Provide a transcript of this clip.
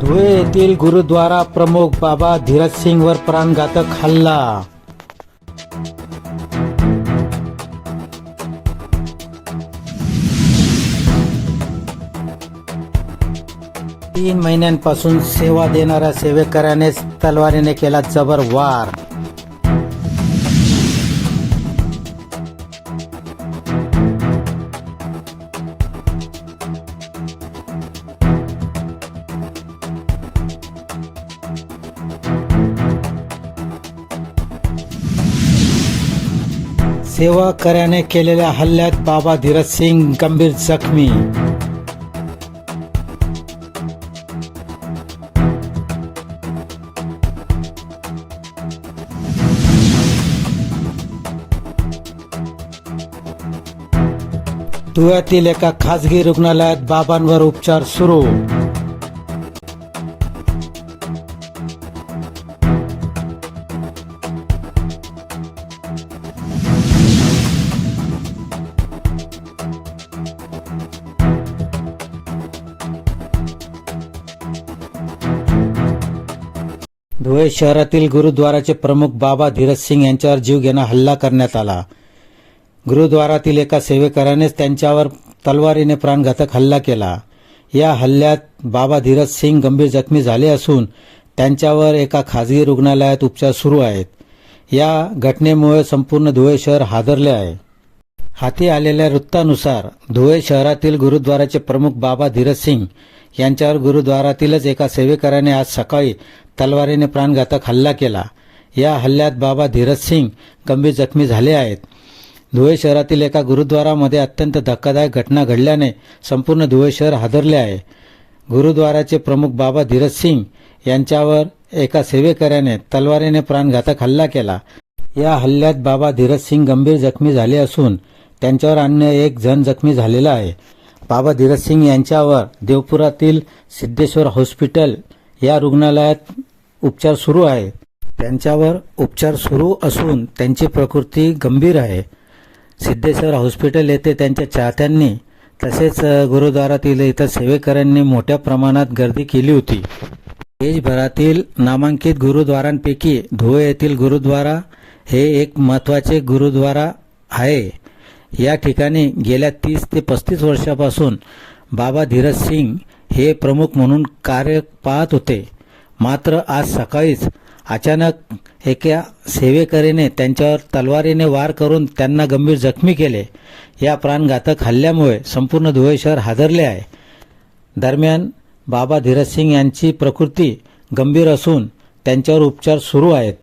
धुळे येथील गुरुद्वारा प्रमुख बाबा धीरज सिंगवर प्राणघातक हल्ला. तीन महिन्यांपासून सेवा देणाऱ्या सेवेकऱ्यानेच तलवारीने केला जबर वार. सेवाकऱ्याने केलेल्या हल्ल्यात बाबा धीरज सिंग गंभीर जखमी. धुळ्यातील एका खासगी रुग्णालयात बाबांवर उपचार सुरू. धुळे शहरातील गुरुद्वाराचे प्रमुख बाबा धीरज सिंग यांच्यावर जीवघेणा हल्ला करण्यात आला. गुरुद्वारातील एका सेवेकरानेच त्यांच्यावर तलवारीने प्राणघातक हल्ला केला. या हल्ल्यात बाबा धीरज सिंग गंभीर जखमी झाले असून त्यांच्यावर एका खाजगी रुग्णालयात उपचार सुरू आहेत. या घटनेमुळे संपूर्ण धुळे शहर हादरले आहे. हाती आलेल्या वृत्तानुसार धुळे शहरातील गुरुद्वाराचे प्रमुख बाबा धीरज सिंग यांच्यावर गुरुद्वारातीलच एका सेवेकऱ्याने आज सकाळी तलवारीने प्राणघातक हल्ला केला. या हल्ल्यात बाबा धीरज सिंग गंभीर जखमी झाले आहेत. धुळे शहरातील एका गुरुद्वारामध्ये अत्यंत धक्कादायक घटना घडल्याने संपूर्ण धुळे शहर हादरले आहे. गुरुद्वाराचे प्रमुख बाबा धीरज सिंग यांच्यावर एका सेवेकऱ्याने तलवारीने प्राणघातक हल्ला केला. या हल्ल्यात बाबा धीरज सिंग गंभीर जखमी झाले असून त्यांच्यावर अन्य एक जण जखमी झालेला आहे. बाबा धीरज सिंग यांच्यावर देवपुरातील सिद्धेश्वर हॉस्पिटल या रुग्णालयात उपचार सुरू आहे. त्यांच्यावर उपचार सुरू असून त्यांची प्रकृती गंभीर आहे. सिद्धेश्वर हॉस्पिटल येथे त्यांच्या चाहत्यांनी तसेच गुरुद्वारातील इतर सेवेकऱ्यांनी मोठ्या प्रमाणात गर्दी केली होती. देशभरातील नामांकित गुरुद्वारांपैकी धुळे येथील गुरुद्वारा हे एक महत्त्वाचे गुरुद्वारा आहे. या ठिकाणी गेल्या तीस ते पस्तीस वर्षापासून बाबा धीरज सिंग हे प्रमुख म्हणून कार्य पाहत होते. मात्र आज सकाळीच अचानक एका सेवेकरीने त्यांच्यावर तलवारीने वार करून त्यांना गंभीर जखमी केले. या प्राणघातक हल्ल्यामुळे संपूर्ण धुळे शहर हादरले आहे. दरम्यान बाबा धीरज सिंग यांची प्रकृती गंभीर असून त्यांच्यावर उपचार सुरू आहेत.